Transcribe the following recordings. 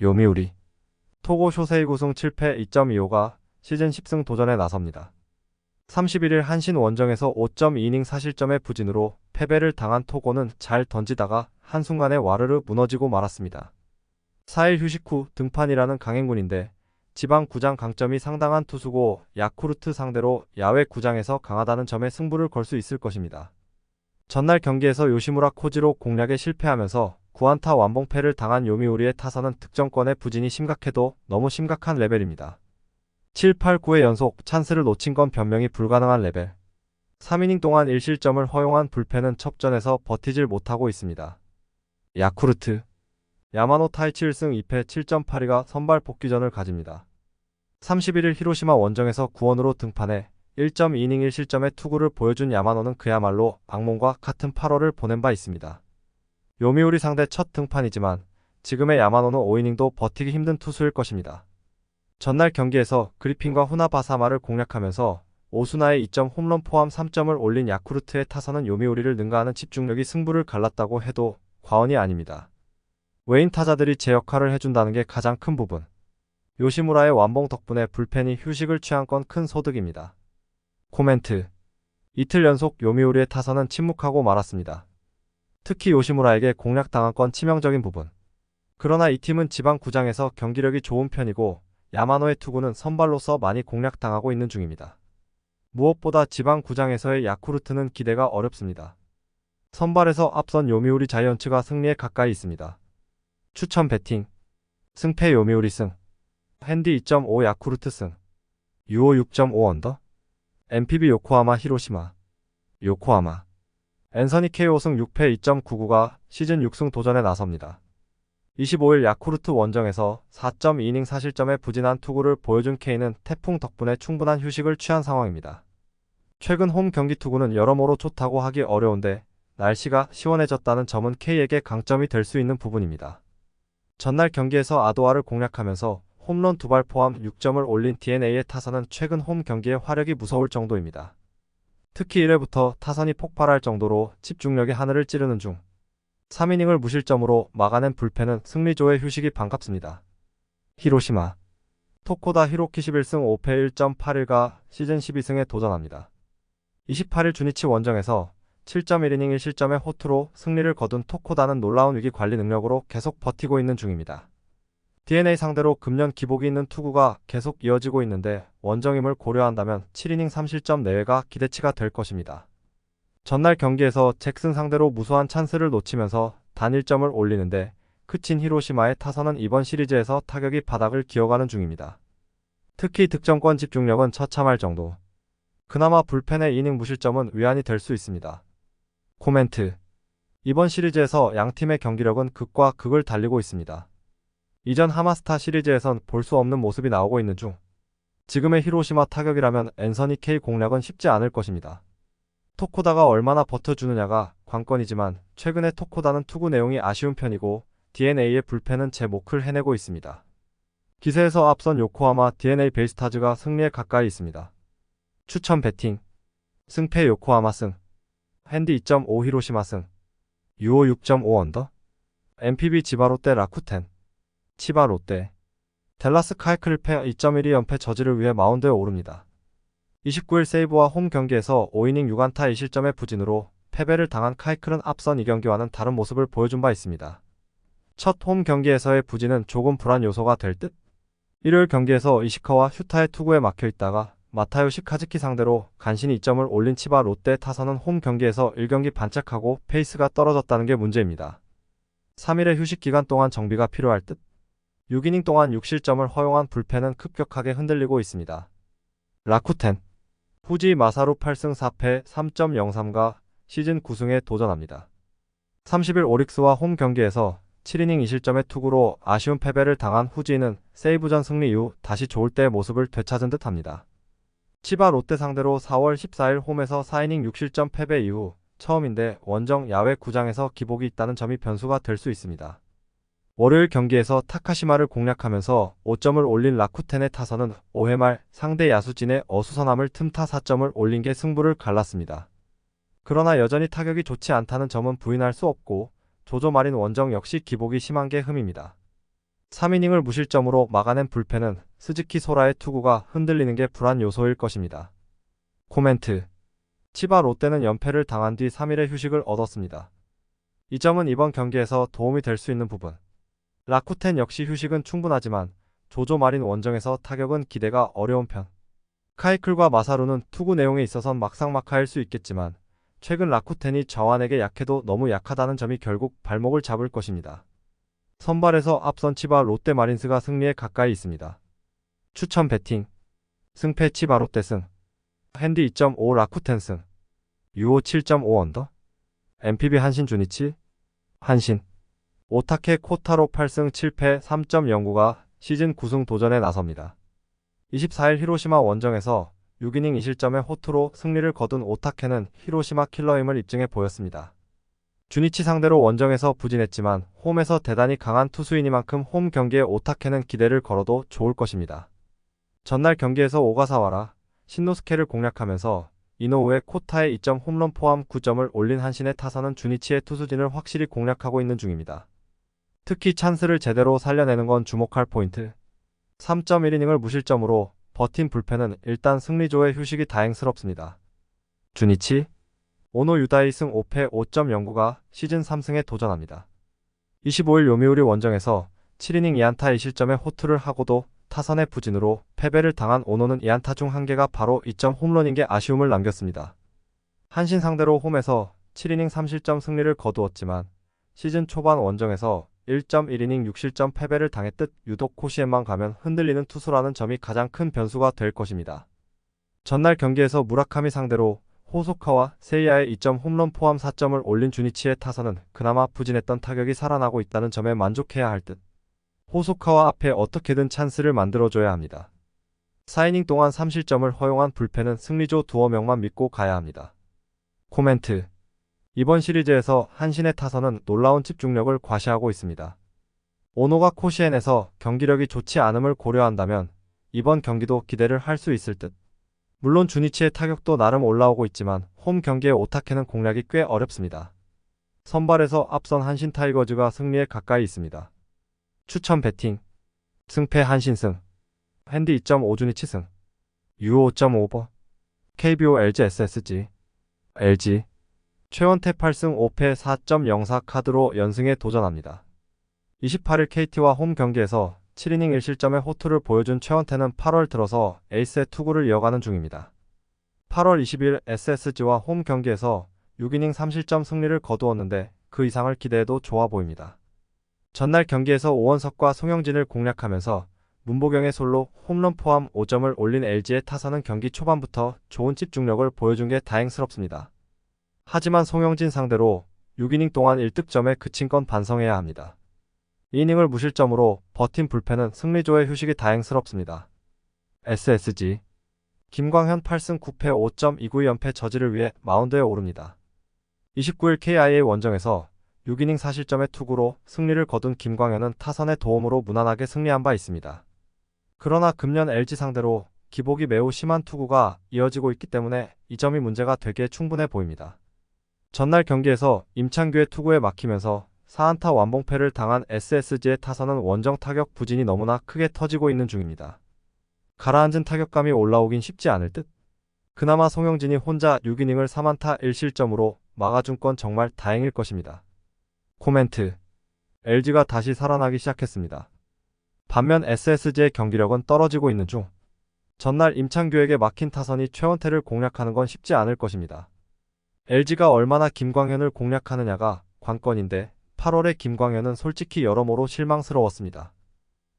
요미우리 토고 쇼세이 구승 7패 2.25가 시즌 10승 도전에 나섭니다. 31일 한신 원정에서 5.2이닝 사실점의 부진으로 패배를 당한 토고는 잘 던지다가 한순간에 와르르 무너지고 말았습니다. 4일 휴식 후 등판이라는 강행군인데 지방 구장 강점이 상당한 투수고 야쿠르트 상대로 야외 구장에서 강하다는 점에 승부를 걸 수 있을 것입니다. 전날 경기에서 요시무라 코지로 공략에 실패하면서 구안타 완봉패를 당한 요미우리의 타선은 득점권의 부진이 심각해도 너무 심각한 레벨입니다. 7, 8, 9의 연속 찬스를 놓친 건 변명이 불가능한 레벨. 3이닝 동안 1실점을 허용한 불펜은 첩전에서 버티질 못하고 있습니다. 야쿠르트 야마노 타이치 1승 2패 7.82가 선발 복귀전을 가집니다. 31일 히로시마 원정에서 구원으로 등판해 1.2이닝 1실점의 투구를 보여준 야마노는 그야말로 악몽과 같은 8월을 보낸 바 있습니다. 요미우리 상대 첫 등판이지만 지금의 야마노는 5이닝도 버티기 힘든 투수일 것입니다. 전날 경기에서 그리핀과 후나바사마를 공략하면서 오수나의 2점 홈런 포함 3점을 올린 야쿠르트의 타선은 요미우리를 능가하는 집중력이 승부를 갈랐다고 해도 과언이 아닙니다. 외인 타자들이 제 역할을 해준다는 게 가장 큰 부분. 요시무라의 완봉 덕분에 불펜이 휴식을 취한 건 큰 소득입니다. 코멘트. 이틀 연속 요미우리의 타선은 침묵하고 말았습니다. 특히 요시무라에게 공략당한 건 치명적인 부분. 그러나 이 팀은 지방 구장에서 경기력이 좋은 편이고 야마노의 투구는 선발로서 많이 공략당하고 있는 중입니다. 무엇보다 지방 구장에서의 야쿠르트는 기대가 어렵습니다. 선발에서 앞선 요미우리 자이언츠가 승리에 가까이 있습니다. 추천 배팅 승패 요미우리 승 핸디 2.5 야쿠르트 승 유오 6.5 언더 MPB 요코하마 히로시마 요코하마 앤서니 KO 승 6패 2.99가 시즌 6승 도전에 나섭니다. 25일 야쿠르트 원정에서 4.2이닝 사실점에 부진한 투구를 보여준 K는 태풍 덕분에 충분한 휴식을 취한 상황입니다. 최근 홈 경기 투구는 여러모로 좋다고 하기 어려운데 날씨가 시원해졌다는 점은 K에게 강점이 될 수 있는 부분입니다. 전날 경기에서 아도아를 공략하면서 홈런 두 발 포함 6점을 올린 DNA의 타선은 최근 홈 경기의 화력이 무서울 정도입니다. 특히 1회부터 타선이 폭발할 정도로 집중력의 하늘을 찌르는 중 3이닝을 무실점으로 막아낸 불펜은 승리조의 휴식이 반갑습니다. 히로시마 토코다 히로키 11승 5패 1.81가 시즌 12승에 도전합니다. 28일 주니치 원정에서 7.1이닝 1실점의 호투로 승리를 거둔 토코다는 놀라운 위기 관리 능력으로 계속 버티고 있는 중입니다. DNA 상대로 금년 기복이 있는 투구가 계속 이어지고 있는데 원정임을 고려한다면 7이닝 3실점 내외가 기대치가 될 것입니다. 전날 경기에서 잭슨 상대로 무수한 찬스를 놓치면서 단 1점을 올리는데 크친 히로시마의 타선은 이번 시리즈에서 타격이 바닥을 기어가는 중입니다. 특히 득점권 집중력은 처참할 정도. 그나마 불펜의 이닝 무실점은 위안이 될 수 있습니다. 코멘트. 이번 시리즈에서 양 팀의 경기력은 극과 극을 달리고 있습니다. 이전 하마스타 시리즈에선 볼 수 없는 모습이 나오고 있는 중 지금의 히로시마 타격이라면 앤서니 K 공략은 쉽지 않을 것입니다. 토코다가 얼마나 버텨주느냐가 관건이지만 최근에 토코다는 투구 내용이 아쉬운 편이고 DNA의 불펜은 제 몫을 해내고 있습니다. 기세에서 앞선 요코하마 DNA 베이스타즈가 승리에 가까이 있습니다. 추천 배팅 승패 요코하마 승 핸디 2.5 히로시마 승 유오 6.5 언더 MPB 지바롯데 라쿠텐 치바 롯데 델라스 카이클패 2.12 연패 저지를 위해 마운드에 오릅니다. 29일 세이브와 홈 경기에서 5이닝 6안타 1실점의 부진으로 패배를 당한 카이클은 앞선 이 경기와는 다른 모습을 보여준 바 있습니다. 첫 홈 경기에서의 부진은 조금 불안 요소가 될 듯? 일요일 경기에서 이시카와 휴타의 투구에 막혀 있다가 마타요시 카즈키 상대로 간신히 2점을 올린 치바 롯데 타선은 홈 경기에서 1경기 반짝하고 페이스가 떨어졌다는 게 문제입니다. 3일의 휴식 기간 동안 정비가 필요할 듯? 6이닝 동안 6실점을 허용한 불펜은 급격하게 흔들리고 있습니다. 라쿠텐 후지 마사루 8승 4패 3.03가 시즌 9승에 도전합니다. 30일 오릭스와 홈 경기에서 7이닝 2실점의 투구로 아쉬운 패배를 당한 후지는 세이브전 승리 이후 다시 좋을 때의 모습을 되찾은 듯합니다. 치바 롯데 상대로 4월 14일 홈에서 4이닝 6실점 패배 이후 처음인데 원정 야외 구장에서 기복이 있다는 점이 변수가 될 수 있습니다. 월요일 경기에서 타카시마를 공략하면서 5점을 올린 라쿠텐의 타선은 5회 말 상대 야수진의 어수선함을 틈타 4점을 올린 게 승부를 갈랐습니다. 그러나 여전히 타격이 좋지 않다는 점은 부인할 수 없고 조조 마린 원정 역시 기복이 심한 게 흠입니다. 3이닝을 무실점으로 막아낸 불펜은 스즈키 소라의 투구가 흔들리는 게 불안 요소일 것입니다. 코멘트 치바 롯데는 연패를 당한 뒤 3일의 휴식을 얻었습니다. 이 점은 이번 경기에서 도움이 될 수 있는 부분. 라쿠텐 역시 휴식은 충분하지만 조조 마린 원정에서 타격은 기대가 어려운 편. 카이클과 마사루는 투구 내용에 있어선 막상막하일 수 있겠지만 최근 라쿠텐이 저완에게 약해도 너무 약하다는 점이 결국 발목을 잡을 것입니다. 선발에서 앞선 치바 롯데 마린스가 승리에 가까이 있습니다. 추천 배팅 승패 치바 롯데 승 핸디 2.5 라쿠텐 승 유오 7.5 언더 MPB 한신 주니치 한신 오타케 코타로 8승 7패 3.09가 시즌 9승 도전에 나섭니다. 24일 히로시마 원정에서 6이닝 2실점의 호투로 승리를 거둔 오타케는 히로시마 킬러임을 입증해 보였습니다. 주니치 상대로 원정에서 부진했지만 홈에서 대단히 강한 투수이니만큼 홈 경기에 오타케는 기대를 걸어도 좋을 것입니다. 전날 경기에서 오가사와라 신노스케를 공략하면서 이노우의 코타의 2점 홈런 포함 9점을 올린 한신의 타선은 주니치의 투수진을 확실히 공략하고 있는 중입니다. 특히 찬스를 제대로 살려내는 건 주목할 포인트. 3.1이닝을 무실점으로 버틴 불펜은 일단 승리조의 휴식이 다행스럽습니다. 주니치, 오노 유다이 승 5패 5.09가 시즌 3승에 도전합니다. 25일 요미우리 원정에서 7이닝 2안타 2실점의 호투를 하고도 타선의 부진으로 패배를 당한 오노는 2안타 중한 개가 바로 2점 홈런인 게 아쉬움을 남겼습니다. 한신 상대로 홈에서 7이닝 3실점 승리를 거두었지만 시즌 초반 원정에서 1.1이닝 6실점 패배를 당했듯 유독 코시엔만 가면 흔들리는 투수라는 점이 가장 큰 변수가 될 것입니다. 전날 경기에서 무라카미 상대로 호소카와 세이야의 2점 홈런 포함 4점을 올린 주니치의 타선은 그나마 부진했던 타격이 살아나고 있다는 점에 만족해야 할 듯. 호소카와 앞에 어떻게든 찬스를 만들어줘야 합니다. 4이닝 동안 3실점을 허용한 불펜은 승리조 두어 명만 믿고 가야 합니다. 코멘트 이번 시리즈에서 한신의 타선은 놀라운 집중력을 과시하고 있습니다. 오노가 코시엔에서 경기력이 좋지 않음을 고려한다면 이번 경기도 기대를 할 수 있을 듯. 물론 주니치의 타격도 나름 올라오고 있지만 홈 경기의 오타케는 공략이 꽤 어렵습니다. 선발에서 앞선 한신 타이거즈가 승리에 가까이 있습니다. 추천 배팅 승패 한신승 핸디 2.5 주니치 승 유오 5.5버 KBO LG SSG LG 최원태 8승 5패 4.04 카드로 연승에 도전합니다. 28일 KT와 홈 경기에서 7이닝 1실점의 호투를 보여준 최원태는 8월 들어서 에이스의 투구를 이어가는 중입니다. 8월 20일 SSG와 홈 경기에서 6이닝 3실점 승리를 거두었는데 그 이상을 기대해도 좋아 보입니다. 전날 경기에서 오원석과 송영진을 공략하면서 문보경의 솔로 홈런 포함 5점을 올린 LG의 타선은 경기 초반부터 좋은 집중력을 보여준 게 다행스럽습니다. 하지만 송영진 상대로 6이닝 동안 1득점에 그친 건 반성해야 합니다. 2이닝을 무실점으로 버틴 불펜은 승리조의 휴식이 다행스럽습니다. SSG 김광현 8승 9패 5.29 연패 저지를 위해 마운드에 오릅니다. 29일 KIA 원정에서 6이닝 4실점의 투구로 승리를 거둔 김광현은 타선의 도움으로 무난하게 승리한 바 있습니다. 그러나 금년 LG 상대로 기복이 매우 심한 투구가 이어지고 있기 때문에 이 점이 문제가 되기에 충분해 보입니다. 전날 경기에서 임창규의 투구에 막히면서 4안타 완봉패를 당한 SSG의 타선은 원정 타격 부진이 너무나 크게 터지고 있는 중입니다. 가라앉은 타격감이 올라오긴 쉽지 않을 듯. 그나마 송영진이 혼자 6이닝을 3안타 1실점으로 막아준 건 정말 다행일 것입니다. 코멘트 LG가 다시 살아나기 시작했습니다. 반면 SSG의 경기력은 떨어지고 있는 중. 전날 임창규에게 막힌 타선이 최원태를 공략하는 건 쉽지 않을 것입니다. LG가 얼마나 김광현을 공략하느냐가 관건인데 8월의 김광현은 솔직히 여러모로 실망스러웠습니다.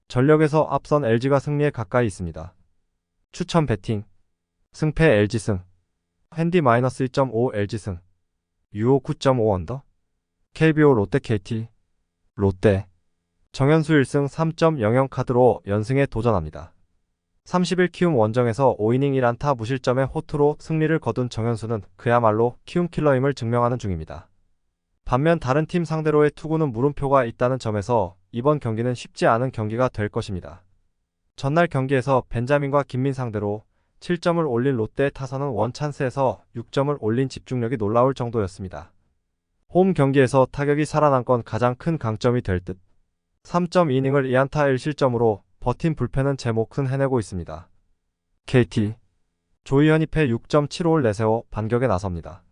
전력에서 앞선 LG가 승리에 가까이 있습니다. 추천 배팅 승패 LG승 핸디 마이너스 2.5 LG승 유오 9.5 언더 KBO 롯데 KT 롯데 정현수 1승 3.00 카드로 연승에 도전합니다. 30일 키움 원정에서 5이닝 1안타 무실점의 호투로 승리를 거둔 정현수는 그야말로 키움 킬러임을 증명하는 중입니다. 반면 다른 팀 상대로의 투구는 물음표가 있다는 점에서 이번 경기는 쉽지 않은 경기가 될 것입니다. 전날 경기에서 벤자민과 김민 상대로 7점을 올린 롯데의 타선은 원찬스에서 6점을 올린 집중력이 놀라울 정도였습니다. 홈 경기에서 타격이 살아난 건 가장 큰 강점이 될 듯. 3.2이닝을 2안타 1실점으로 버틴 불펜은 제 몫은 해내고 있습니다. KT 조이현이 패 6.75를 내세워 반격에 나섭니다.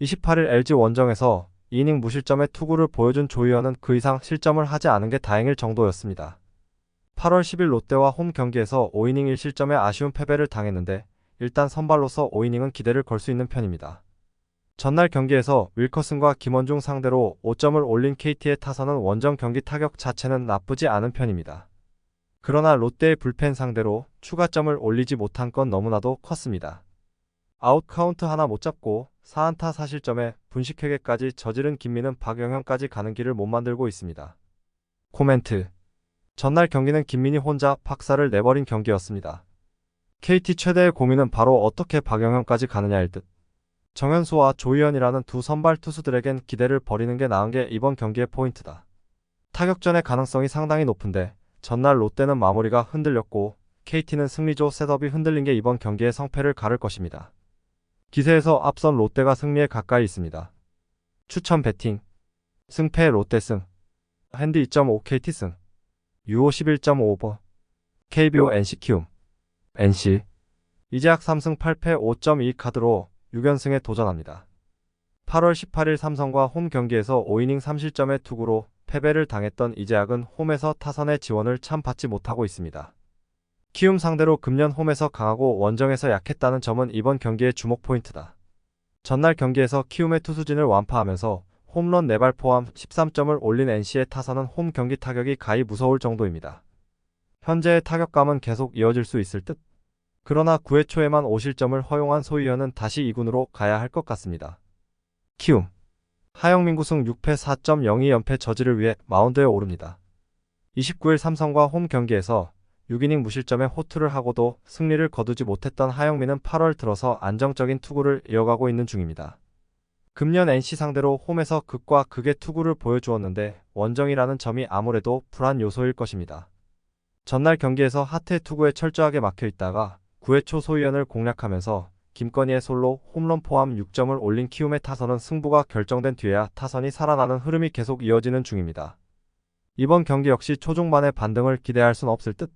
28일 LG 원정에서 2이닝 무실점의 투구를 보여준 조이현은 그 이상 실점을 하지 않은 게 다행일 정도였습니다. 8월 10일 롯데와 홈 경기에서 5이닝 1실점의 아쉬운 패배를 당했는데 일단 선발로서 5이닝은 기대를 걸 수 있는 편입니다. 전날 경기에서 윌커슨과 김원중 상대로 5점을 올린 KT의 타선은 원정 경기 타격 자체는 나쁘지 않은 편입니다. 그러나 롯데의 불펜 상대로 추가점을 올리지 못한 건 너무나도 컸습니다. 아웃 카운트 하나 못 잡고 4안타 4실점에 분식회계까지 저지른 김민은 박영현까지 가는 길을 못 만들고 있습니다. 코멘트 전날 경기는 김민이 혼자 박살을 내버린 경기였습니다. KT 최대의 고민은 바로 어떻게 박영현까지 가느냐일 듯. 정현수와 조희연이라는 두 선발 투수들에겐 기대를 버리는 게 나은 게 이번 경기의 포인트다. 타격전의 가능성이 상당히 높은데 전날 롯데는 마무리가 흔들렸고 KT는 승리조 셋업이 흔들린 게 이번 경기의 성패를 가를 것입니다. 기세에서 앞선 롯데가 승리에 가까이 있습니다. 추천 배팅 승패 롯데 승 핸디 2.5 KT 승 유오 11.5버 KBO NC 키움 NC 이재학 3승 8패 5.2 카드로 6연승에 도전합니다. 8월 18일 삼성과 홈 경기에서 5이닝 3실점의 투구로 패배를 당했던 이재학은 홈에서 타선의 지원을 참 받지 못하고 있습니다. 키움 상대로 금년 홈에서 강하고 원정에서 약했다는 점은 이번 경기의 주목 포인트다. 전날 경기에서 키움의 투수진을 완파하면서 홈런 4발 포함 13점을 올린 NC의 타선은 홈 경기 타격이 가히 무서울 정도입니다. 현재의 타격감은 계속 이어질 수 있을 듯? 그러나 9회 초에만 5실점을 허용한 소희연은 다시 2군으로 가야 할 것 같습니다. 키움 하영민 구 승 6패 4.02 연패 저지를 위해 마운드에 오릅니다. 29일 삼성과 홈 경기에서 6이닝 무실점에 호투를 하고도 승리를 거두지 못했던 하영민은 8월 들어서 안정적인 투구를 이어가고 있는 중입니다. 금년 NC 상대로 홈에서 극과 극의 투구를 보여주었는데 원정이라는 점이 아무래도 불안 요소일 것입니다. 전날 경기에서 하태 투구에 철저하게 막혀 있다가 9회 초 소희연을 공략하면서 김건희의 솔로 홈런 포함 6점을 올린 키움의 타선은 승부가 결정된 뒤에야 타선이 살아나는 흐름이 계속 이어지는 중입니다. 이번 경기 역시 초중반의 반등을 기대할 순 없을 듯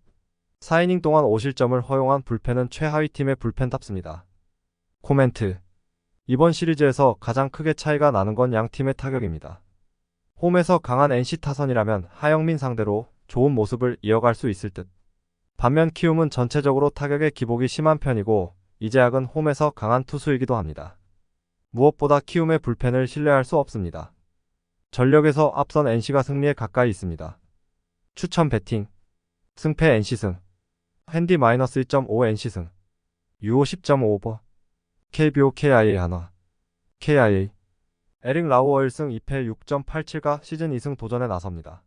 4이닝 동안 5실점을 허용한 불펜은 최하위 팀의 불펜답습니다. 코멘트 이번 시리즈에서 가장 크게 차이가 나는 건 양 팀의 타격입니다. 홈에서 강한 NC 타선이라면 하영민 상대로 좋은 모습을 이어갈 수 있을 듯. 반면 키움은 전체적으로 타격의 기복이 심한 편이고 이재학은 홈에서 강한 투수이기도 합니다. 무엇보다 키움의 불펜을 신뢰할 수 없습니다. 전력에서 앞선 NC가 승리에 가까이 있습니다. 추천 배팅 승패 NC승 핸디 마이너스 1.5 NC승 유오 10.5버 KBO KIA 하나 KIA 에릭 라우어 1승 2패 6.87가 시즌 2승 도전에 나섭니다.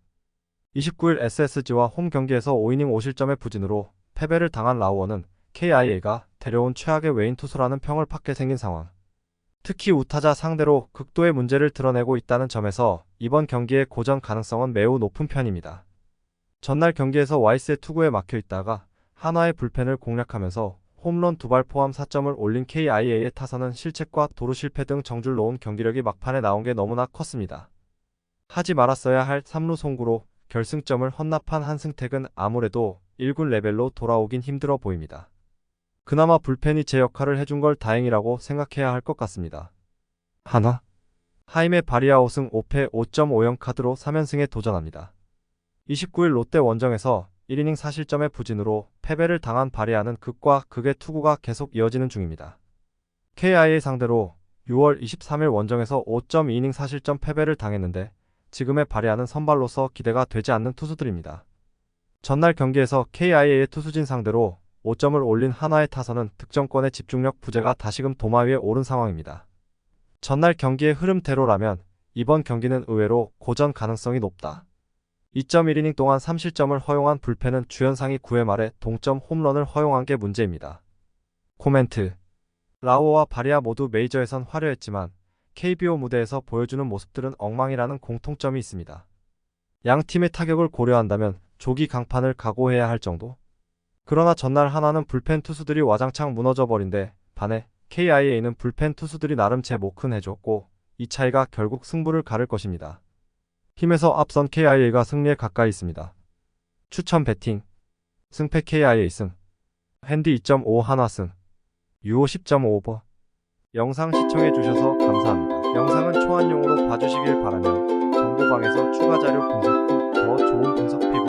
29일 SSG와 홈 경기에서 5이닝 5실점의 부진으로 패배를 당한 라우어는 KIA가 데려온 최악의 외인 투수라는 평을 받게 생긴 상황. 특히 우타자 상대로 극도의 문제를 드러내고 있다는 점에서 이번 경기의 고전 가능성은 매우 높은 편입니다. 전날 경기에서 와이스의 투구에 막혀 있다가 한화의 불펜을 공략하면서 홈런 두 발 포함 4점을 올린 KIA의 타선은 실책과 도루 실패 등 정줄 놓은 경기력이 막판에 나온 게 너무나 컸습니다. 하지 말았어야 할 3루 송구로 결승점을 헌납한 한승택은 아무래도 1군 레벨로 돌아오긴 힘들어 보입니다. 그나마 불펜이 제 역할을 해준 걸 다행이라고 생각해야 할 것 같습니다. 하나 하임의 바리아웃승 5패 5.50 카드로 3연승에 도전합니다. 29일 롯데 원정에서 1이닝 4실점의 부진으로 패배를 당한 바리아는 극과 극의 투구가 계속 이어지는 중입니다. KIA 상대로 6월 23일 원정에서 5.2이닝 4실점 패배를 당했는데 지금의 바리아는 선발로서 기대가 되지 않는 투수들입니다. 전날 경기에서 KIA의 투수진 상대로 5점을 올린 한화의 타선은 득점권의 집중력 부재가 다시금 도마 위에 오른 상황입니다. 전날 경기의 흐름대로라면 이번 경기는 의외로 고전 가능성이 높다. 2.1이닝 동안 3실점을 허용한 불펜은 주연상이 9회 말에 동점 홈런을 허용한 게 문제입니다. 코멘트 라오와 바리아 모두 메이저에선 화려했지만 KBO 무대에서 보여주는 모습들은 엉망이라는 공통점이 있습니다. 양 팀의 타격을 고려한다면 조기 강판을 각오해야 할 정도? 그러나 전날 하나는 불펜 투수들이 와장창 무너져 버린데 반해 KIA는 불펜 투수들이 나름 제목큰 해줬고 이 차이가 결국 승부를 가를 것입니다. 힘에서 앞선 KIA가 승리에 가까이 있습니다. 추천 배팅 승패 KIA 승 핸디 2.5 한화승 유호 10.5버 영상 시청해주셔서 감사합니다. 영상은 초안용으로 봐주시길 바라며 정보방에서 추가 자료 분석 후 더 좋은 분석 피